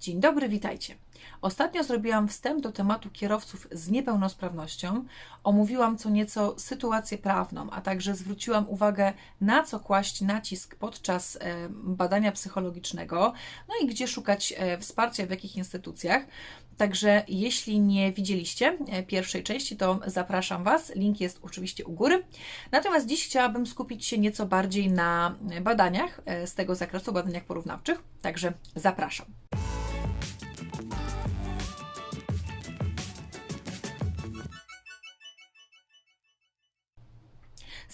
Dzień dobry, witajcie. Ostatnio zrobiłam wstęp do tematu kierowców z niepełnosprawnością, omówiłam co nieco sytuację prawną, a także zwróciłam uwagę na co kłaść nacisk podczas e, badania psychologicznego, no i gdzie szukać e, wsparcia, w jakich instytucjach. Także jeśli nie widzieliście e, pierwszej części, to zapraszam Was. Link jest oczywiście u góry. Natomiast dziś chciałabym skupić się nieco bardziej na badaniach z tego zakresu, badaniach porównawczych. Także zapraszam.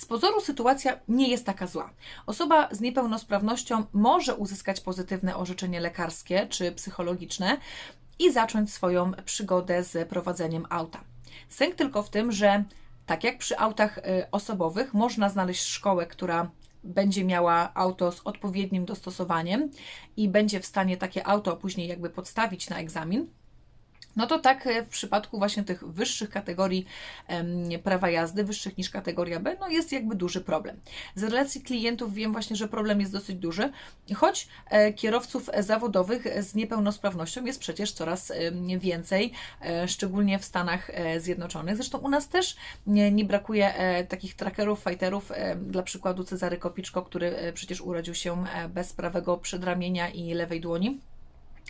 Z pozoru sytuacja nie jest taka zła. Osoba z niepełnosprawnością może uzyskać pozytywne orzeczenie lekarskie czy psychologiczne i zacząć swoją przygodę z prowadzeniem auta. Sęk tylko w tym, że tak jak przy autach y, osobowych, można znaleźć szkołę, która będzie miała auto z odpowiednim dostosowaniem i będzie w stanie takie auto później jakby podstawić na egzamin no to tak e, w przypadku właśnie tych wyższych kategorii prawa jazdy, wyższych niż kategoria B, no jest jakby duży problem. Z relacji klientów wiem właśnie, że problem jest dosyć duży, choć e, kierowców zawodowych z niepełnosprawnością jest przecież coraz więcej, e, szczególnie w Stanach Zjednoczonych. Zresztą u nas też nie, nie brakuje takich trackerów, fighterów, dla przykładu Cezary Kopiczko, który przecież urodził się bez prawego przedramienia i lewej dłoni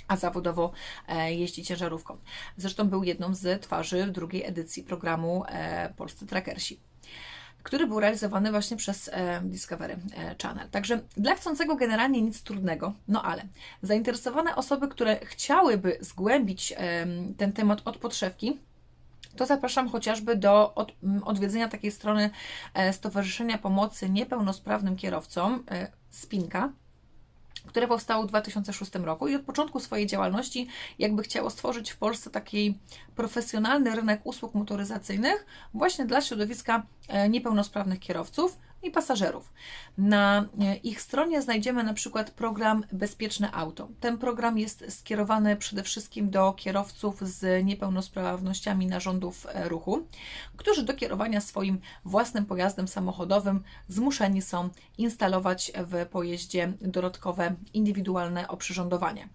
a zawodowo e, jeździ ciężarówką. Zresztą był jedną z twarzy drugiej edycji programu e, Polscy Trackersi który był realizowany właśnie przez e, Discovery Channel. Także dla chcącego generalnie nic trudnego, no ale zainteresowane osoby, które chciałyby zgłębić ten temat od podszewki, to zapraszam chociażby do od, odwiedzenia takiej strony Stowarzyszenia Pomocy Niepełnosprawnym Kierowcom, Spinka które powstało w 2006 roku i od początku swojej działalności jakby chciało stworzyć w Polsce taki profesjonalny rynek usług motoryzacyjnych właśnie dla środowiska e, niepełnosprawnych kierowców, i pasażerów. Na e, ich stronie znajdziemy na przykład program Bezpieczne Auto. Ten program jest skierowany przede wszystkim do kierowców z niepełnosprawnościami narządów e, ruchu, którzy do kierowania swoim własnym pojazdem samochodowym zmuszeni są instalować w pojeździe dodatkowe indywidualne oprzyrządowanie.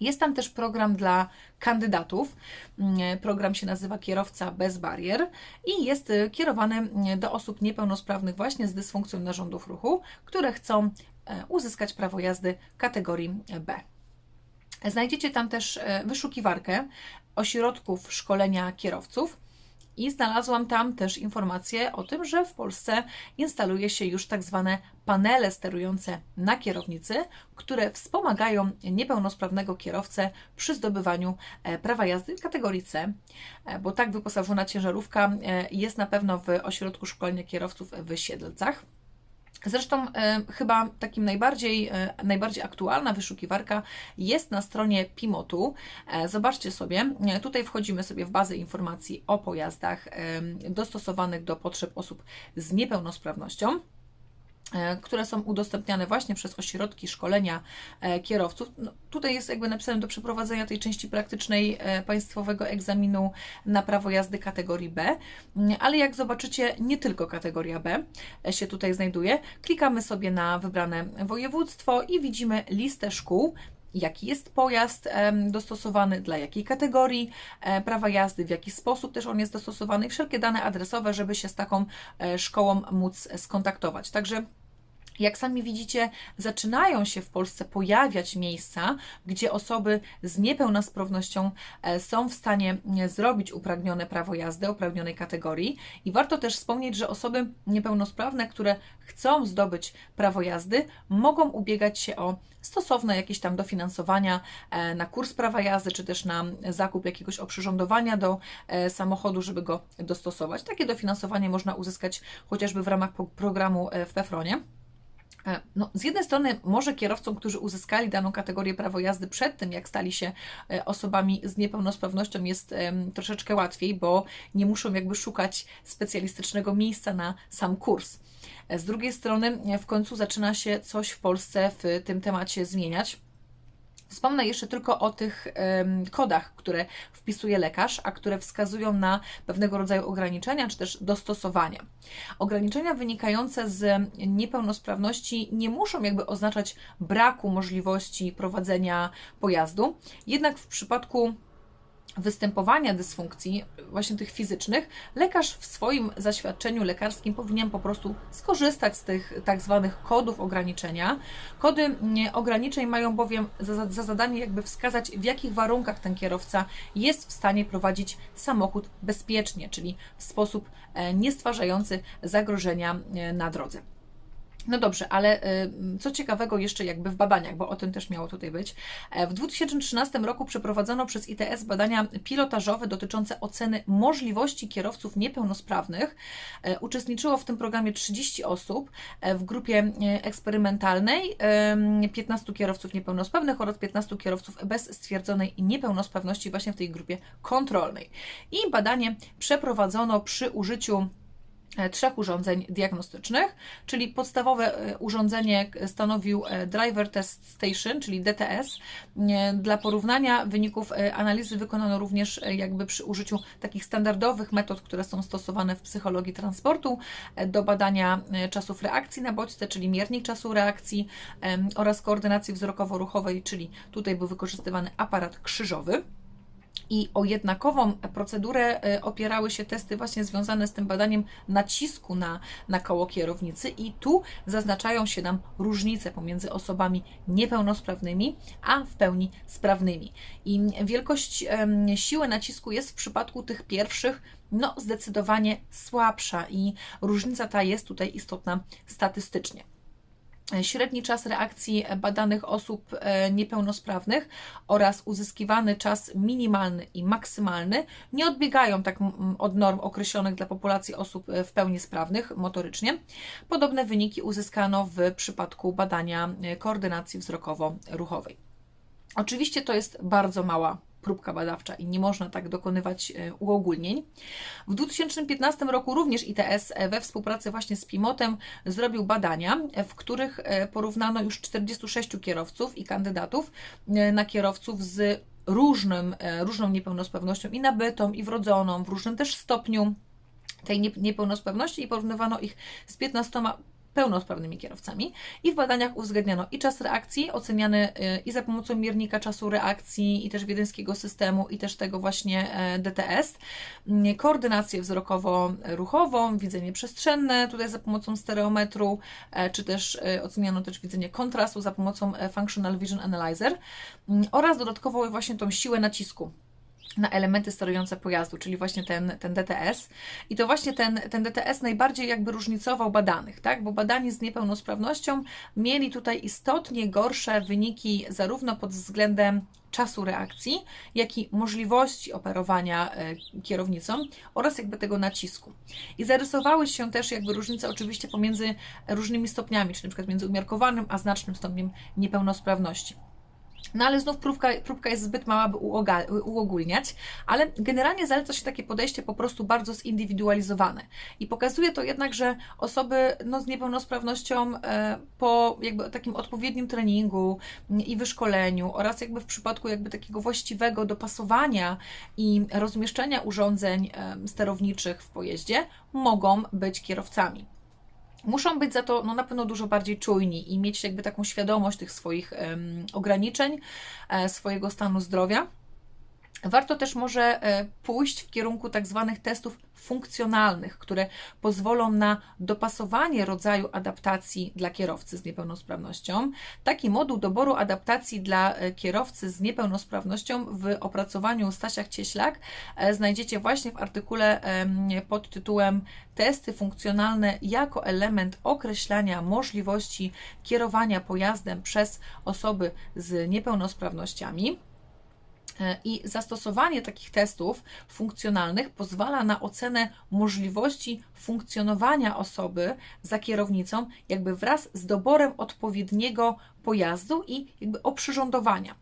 Jest tam też program dla kandydatów. Mm, program się nazywa Kierowca bez barier i jest y, kierowany mm, do osób niepełnosprawnych właśnie z dysfunkcją narządów ruchu, które chcą e, uzyskać prawo jazdy kategorii B. Znajdziecie tam też e, wyszukiwarkę ośrodków szkolenia kierowców i znalazłam tam też informację o tym, że w Polsce instaluje się już tak zwane panele sterujące na kierownicy, które wspomagają niepełnosprawnego kierowcę przy zdobywaniu e, prawa jazdy kategorii C, e, bo tak wyposażona ciężarówka e, jest na pewno w ośrodku szkolenia kierowców w Siedlcach. Zresztą e, chyba takim najbardziej, e, najbardziej aktualna wyszukiwarka jest na stronie Pimotu. E, zobaczcie sobie, tutaj wchodzimy sobie w bazę informacji o pojazdach dostosowanych do potrzeb osób z niepełnosprawnością. E, które są udostępniane właśnie przez ośrodki szkolenia e, kierowców. No, tutaj jest jakby napisane do przeprowadzenia tej części praktycznej e, państwowego egzaminu na prawo jazdy kategorii B, mm, ale jak zobaczycie, nie tylko kategoria B się tutaj znajduje. Klikamy sobie na wybrane województwo i widzimy listę szkół, jaki jest pojazd dostosowany, dla jakiej kategorii prawa jazdy, w jaki sposób też on jest dostosowany wszelkie dane adresowe, żeby się z taką szkołą móc skontaktować. Także jak sami widzicie, zaczynają się w Polsce pojawiać miejsca, gdzie osoby z niepełnosprawnością e, są w stanie e, zrobić upragnione prawo jazdy upragnionej kategorii. I warto też wspomnieć, że osoby niepełnosprawne, które chcą zdobyć prawo jazdy, mogą ubiegać się o stosowne jakieś tam dofinansowania e, na kurs prawa jazdy, czy też na zakup jakiegoś oprzyrządowania do samochodu, żeby go dostosować. Takie dofinansowanie można uzyskać chociażby w ramach programu w PEFRONie. E, no, z jednej strony, może kierowcom, którzy uzyskali daną kategorię prawo jazdy przed tym, jak stali się e, osobami z niepełnosprawnością, jest troszeczkę łatwiej, bo nie muszą jakby szukać specjalistycznego miejsca na sam kurs. E, z drugiej strony, w końcu zaczyna się coś w Polsce w tym temacie zmieniać Wspomnę jeszcze tylko o tych kodach, które wpisuje lekarz, a które wskazują na pewnego rodzaju ograniczenia czy też dostosowania. Ograniczenia wynikające z niepełnosprawności nie muszą jakby oznaczać braku możliwości prowadzenia pojazdu, jednak w przypadku występowania dysfunkcji, właśnie tych fizycznych, lekarz w swoim zaświadczeniu lekarskim powinien po prostu skorzystać z tych tak zwanych kodów ograniczenia. Kody ograniczeń mają bowiem za, za zadanie jakby wskazać, w jakich warunkach ten kierowca jest w stanie prowadzić samochód bezpiecznie, czyli w sposób e, nie stwarzający zagrożenia e, na drodze. No dobrze, ale y, co ciekawego jeszcze jakby w badaniach, bo o tym też miało tutaj być. E, w 2013 roku przeprowadzono przez ITS badania pilotażowe dotyczące oceny możliwości kierowców niepełnosprawnych. E, uczestniczyło w tym programie 30 osób e, w grupie eksperymentalnej, 15 kierowców niepełnosprawnych oraz 15 kierowców bez stwierdzonej niepełnosprawności właśnie w tej grupie kontrolnej. I badanie przeprowadzono przy użyciu trzech urządzeń diagnostycznych, czyli podstawowe e, urządzenie stanowił e, Driver Test Station, czyli DTS. Dla porównania wyników analizy wykonano również jakby przy użyciu takich standardowych metod, które są stosowane w psychologii transportu do badania czasów reakcji na bodźce, czyli miernik czasu reakcji oraz koordynacji wzrokowo-ruchowej, czyli tutaj był wykorzystywany aparat krzyżowy i o jednakową procedurę e, opierały się testy właśnie związane z tym badaniem nacisku na, na koło kierownicy i tu zaznaczają się nam różnice pomiędzy osobami niepełnosprawnymi, a w pełni sprawnymi. I wielkość siły nacisku jest w przypadku tych pierwszych no zdecydowanie słabsza i różnica ta jest tutaj istotna statystycznie. Średni czas reakcji badanych osób e, niepełnosprawnych oraz uzyskiwany czas minimalny i maksymalny nie odbiegają tak od norm określonych dla populacji osób e, w pełni sprawnych motorycznie. Podobne wyniki uzyskano w przypadku badania e, koordynacji wzrokowo-ruchowej. Oczywiście to jest bardzo mała próbka badawcza i nie można tak dokonywać e, uogólnień. W 2015 roku również ITS e, we współpracy właśnie z Pimotem zrobił badania, e, w których porównano już 46 kierowców i kandydatów na kierowców z różnym, różną niepełnosprawnością i nabytą, i wrodzoną, w różnym też stopniu tej niepełnosprawności i porównywano ich z 15 pełnosprawnymi kierowcami i w badaniach uwzględniano i czas reakcji oceniany y, i za pomocą miernika czasu reakcji i też wiedeńskiego systemu i też tego właśnie e, DTS, koordynację wzrokowo-ruchową, widzenie przestrzenne tutaj za pomocą stereometru, e, czy też e, oceniano też widzenie kontrastu za pomocą Functional Vision Analyzer oraz dodatkowo właśnie tą siłę nacisku na elementy sterujące pojazdu, czyli właśnie ten, ten DTS. I to właśnie ten, ten DTS najbardziej jakby różnicował badanych, tak? bo badani z niepełnosprawnością mieli tutaj istotnie gorsze wyniki zarówno pod względem czasu reakcji, jak i możliwości operowania e, kierownicą oraz jakby tego nacisku. I zarysowały się też jakby różnice oczywiście pomiędzy różnymi stopniami, czyli na przykład między umiarkowanym a znacznym stopniem niepełnosprawności. No ale znów próbka, próbka jest zbyt mała, by uogólniać, ale generalnie zaleca się takie podejście po prostu bardzo zindywidualizowane. I pokazuje to jednak, że osoby no, z niepełnosprawnością e, po jakby takim odpowiednim treningu i wyszkoleniu oraz jakby w przypadku jakby takiego właściwego dopasowania i rozmieszczenia urządzeń e, sterowniczych w pojeździe mogą być kierowcami muszą być za to no, na pewno dużo bardziej czujni i mieć jakby taką świadomość tych swoich um, ograniczeń, e, swojego stanu zdrowia. Warto też może e, pójść w kierunku tak zwanych testów funkcjonalnych, które pozwolą na dopasowanie rodzaju adaptacji dla kierowcy z niepełnosprawnością. Taki moduł doboru adaptacji dla e, kierowcy z niepełnosprawnością w opracowaniu Stasiach Cieślak e, znajdziecie właśnie w artykule pod tytułem Testy funkcjonalne jako element określania możliwości kierowania pojazdem przez osoby z niepełnosprawnościami. E, I zastosowanie takich testów funkcjonalnych pozwala na ocenę możliwości funkcjonowania osoby za kierownicą, jakby wraz z doborem odpowiedniego pojazdu i jakby oprzyrządowania.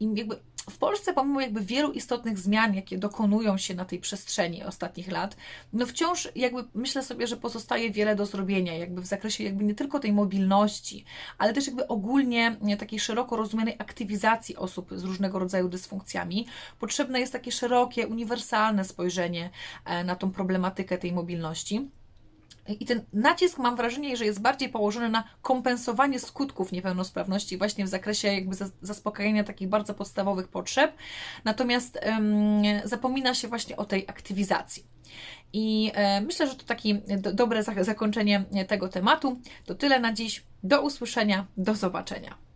I jakby w Polsce, pomimo jakby wielu istotnych zmian, jakie dokonują się na tej przestrzeni ostatnich lat, no wciąż jakby myślę sobie, że pozostaje wiele do zrobienia, jakby w zakresie jakby nie tylko tej mobilności, ale też jakby ogólnie nie, takiej szeroko rozumianej aktywizacji osób z różnego rodzaju dysfunkcjami. Potrzebne jest takie szerokie, uniwersalne spojrzenie e, na tą problematykę tej mobilności. I ten nacisk mam wrażenie, że jest bardziej położony na kompensowanie skutków niepełnosprawności właśnie w zakresie jakby zas- zaspokajania takich bardzo podstawowych potrzeb, natomiast zapomina się właśnie o tej aktywizacji. I e, myślę, że to takie do, dobre za- zakończenie tego tematu. To tyle na dziś. Do usłyszenia, do zobaczenia.